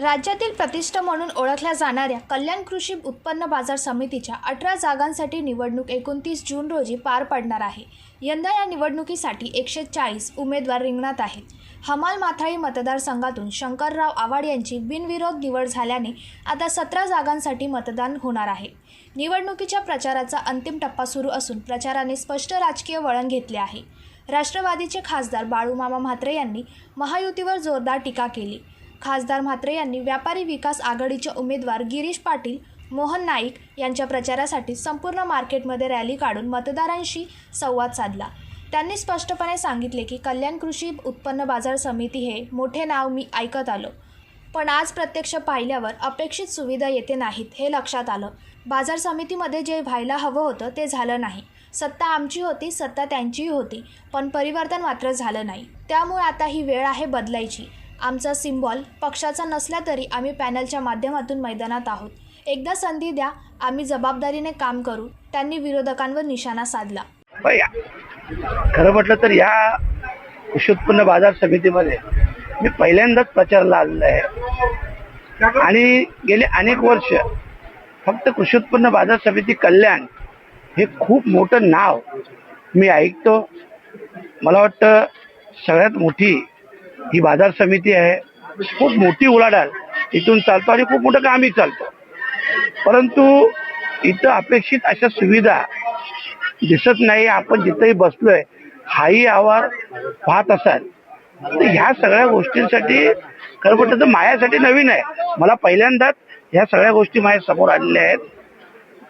राज्यातील प्रतिष्ठा म्हणून ओळखल्या जाणाऱ्या कल्याण कृषी उत्पन्न बाजार समितीच्या अठरा जागांसाठी निवडणूक एकोणतीस जून रोजी पार पडणार आहे. यंदा या निवडणुकीसाठी एकशे चाळीस उमेदवार रिंगणात आहेत. हमाल माथाळी मतदारसंघातून शंकरराव आवाड यांची बिनविरोध निवड झाल्याने आता सतरा जागांसाठी मतदान होणार आहे. निवडणुकीच्या प्रचाराचा अंतिम टप्पा सुरू असून प्रचाराने स्पष्ट राजकीय वळण घेतले आहे. राष्ट्रवादीचे खासदार बाळूमामा म्हात्रे यांनी महायुतीवर जोरदार टीका केली. खासदार म्हात्रे यांनी व्यापारी विकास आघाडीचे उमेदवार गिरीश पाटील मोहन नाईक यांच्या प्रचारासाठी संपूर्ण मार्केटमध्ये रॅली काढून मतदारांशी संवाद साधला. त्यांनी स्पष्टपणे सांगितले की कल्याण कृषी उत्पन्न बाजार समिती हे मोठे नाव मी ऐकत आलो. पण आज प्रत्यक्ष पाहिल्यावर अपेक्षित सुविधा येते नाहीत हे लक्षात आलं. बाजार समितीमध्ये जे व्हायला हवं होतं ते झालं नाही. सत्ता आमची होती सत्ता त्यांचीही होती पण परिवर्तन मात्र झालं नाही. त्यामुळे आता ही वेळ आहे बदलायची. आमचा सिम्बॉल पक्षाचा नसला तरी आम्ही पॅनलच्या माध्यमातून मैदानात आहोत. एकदा संधी द्या आम्ही जबाबदारीने काम करू त्यांनी विरोधकांवर निशाणा साधला. खरं म्हटलं तर या कृषी उत्पन्न बाजार समितीमध्ये मी पहिल्यांदाच प्रचारला आलेलो आहे. आणि गेले अनेक वर्ष फक्त कृषी उत्पन्न बाजार समिती कल्याण हे खूप मोठं नाव मी ऐकतो. मला वाटतं सगळ्यात मोठी ही बाजार समिती आहे. खूप मोठी उलाढाल. इथून चालतो आणि खूप मोठं कामही चालतं. परंतु इथं अपेक्षित अशा सुविधा दिसत नाही. आपण जिथंही बसलोय हाही आवार पाहत असाल. तर ह्या सगळ्या गोष्टींसाठी खरं म्हटलं तर माझ्यासाठी नवीन आहे. मला पहिल्यांदाच ह्या सगळ्या गोष्टी माझ्यासमोर आलेल्या आहेत.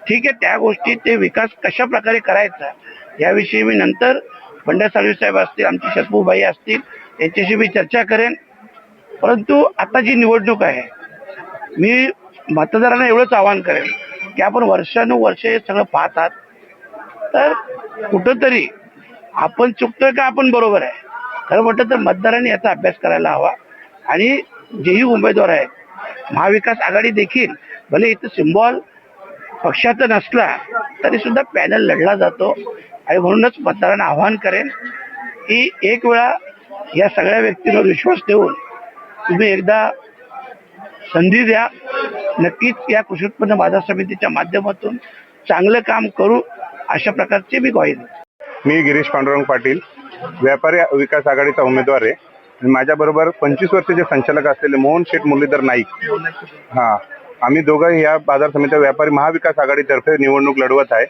ठीक आहे त्या गोष्टी ते विकास कशा प्रकारे करायचा याविषयी मी नंतर बंड्या साळवी साहेब असतील आमचे शत्रूभाई असतील यांच्याशी मी चर्चा करेन. परंतु आता जी निवडणूक आहे मी मतदारांना एवढंच आवाहन करेन की आपण वर्षानुवर्ष हे सगळं पाहतात. तर कुठंतरी आपण चुकतोय का आपण बरोबर आहे? खरं म्हटलं तर मतदारांनी याचा अभ्यास करायला हवा. आणि जेही उमेदवार आहेत महाविकास आघाडी देखील भले इथं सिम्बॉल पक्षाचा नसला तरी सुद्धा पॅनल लढला जातो. आणि म्हणूनच मतदारांना आवाहन करेन की एक वेळा या सगळ्या व्यक्तींवर विश्वास ठेवून तुम्ही एकदा संधी द्या. नक्कीच या कृषी उत्पन्न बाजार समितीच्या माध्यमातून चांगलं काम करू अशा प्रकारचे मी ग्वाही मी गिरीश पांडुरंग पाटील व्यापारी विकास आघाडीचा उमेदवार आहे. आणि माझ्याबरोबर पंचवीस वर्षाचे संचालक असलेले मोहन शेठ मुरलीधर नाईक हा आम्ही दोघं या बाजार समिती व्यापारी महाविकास आघाडीतर्फे निवडणूक लढवत आहे.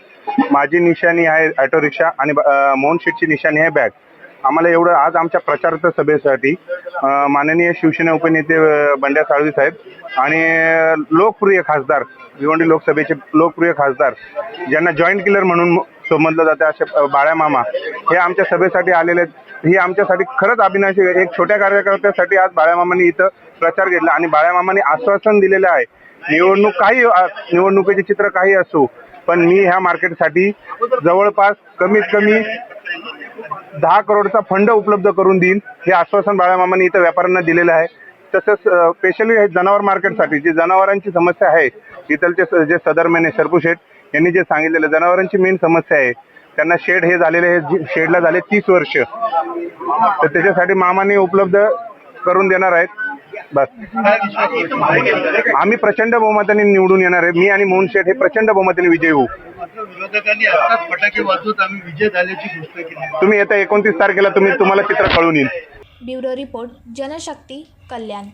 माझी निशाणी आहे ऑटो रिक्षा आणि मोहन शेठची निशाणी आहे बॅग. आम्हाला एवढं आज आमच्या प्रचार सभेसाठी माननीय शिवसेना उपनेते बंड्या साळवी साहेब आणि लोकप्रिय खासदार भिवंडी लोकसभेचे लोकप्रिय खासदार ज्यांना जॉईंट किलर म्हणून समजलं जातं असे बाळ्या मामा हे आमच्या सभेसाठी आलेले आहेत. ही आमच्यासाठी खरंच अभिनयाची एक छोट्या कार्यकर्त्यासाठी आज बाळ्या मामांनी इथं प्रचार घेतला आणि बाळ्या मामांनी आश्वासन दिलेलं आहे निवडणूक काही निवडणुकीचे चित्र काही असो पण मी ह्या मार्केटसाठी जवळपास कमीत कमी दहा करोडचा फंड उपलब्ध करून देईन. हे आश्वासन बाळामामाने इथं व्यापाऱ्यांना दिलेलं आहे. तसंच स्पेशली हे जनावर मार्केटसाठी जी जनावरांची समस्या आहे इथलचे जे सदर आहे सरपू शेठ यांनी जे सांगितलेलं जनावरांची मेन समस्या आहे. त्यांना शेड हे झालेले आहे शेडला झाले तीस वर्ष. तर त्याच्यासाठी मामाने उपलब्ध करून देणार आहेत. बस. आम्ही प्रचंड बहुमताने निवडून येणार आहे. मी आणि मोहन शेठ हे प्रचंड बहुमताने विजयी होऊ. विरोधकांनी आताच फटाके वाजवत आम्ही विजय झाल्याची गोष्ट केली तुम्ही येत्या एकोणतीस तारखेला तुम्ही तुम्हाला चित्र कळून येईल. Bureau report Janshakti Kalyan.